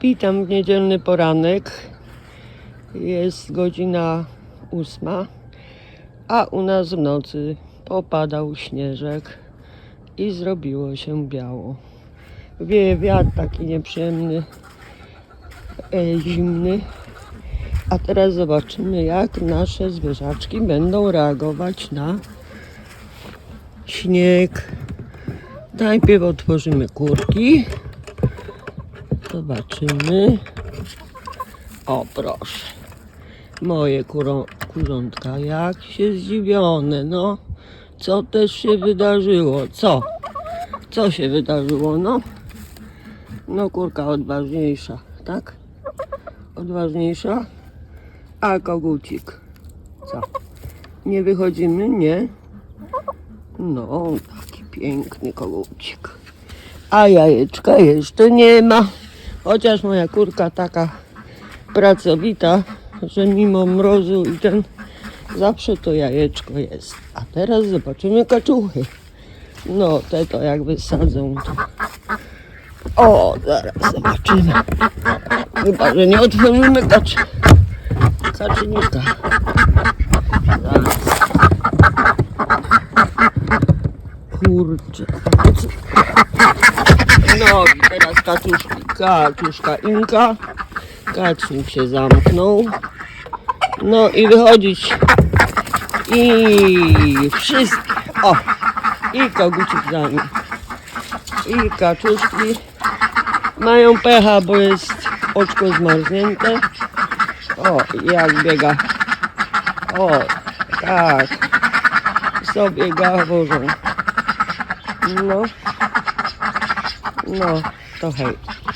Witam w niedzielny poranek. Jest godzina ósma, a u nas w nocy popadał śnieżek i zrobiło się biało. Wieje wiatr taki nieprzyjemny, e, zimny. A teraz zobaczymy, jak nasze zwierzaczki będą reagować na śnieg. Najpierw otworzymy kurki. Zobaczymy. O, proszę. Moje kurą, kurzątka, jak się zdziwione, no. Co też się wydarzyło? Co? Co się wydarzyło, no? No, kurka odważniejsza, tak? Odważniejsza? A kogucik? Co? Nie wychodzimy? Nie? No, taki piękny kogucik. A jajeczka jeszcze nie ma. Chociaż moja kurka taka pracowita, że mimo mrozu i ten zawsze to jajeczko jest. A teraz zobaczymy kaczuchy. No, te to jak wysadzą to. O, zaraz zobaczymy. Chyba, że nie otworzymy kaczy... kaczynika. Zaraz. Kurczę. No i teraz kaczuszki, kaczuszka Inka. Kacznik się zamknął. No i wychodzić. I wszystkie. O! I kogucik za nim. I kaczuszki mają pecha, bo jest oczko zmarznięte. O, jak biega. O, tak. Sobie gaworzą. No. No, to hej.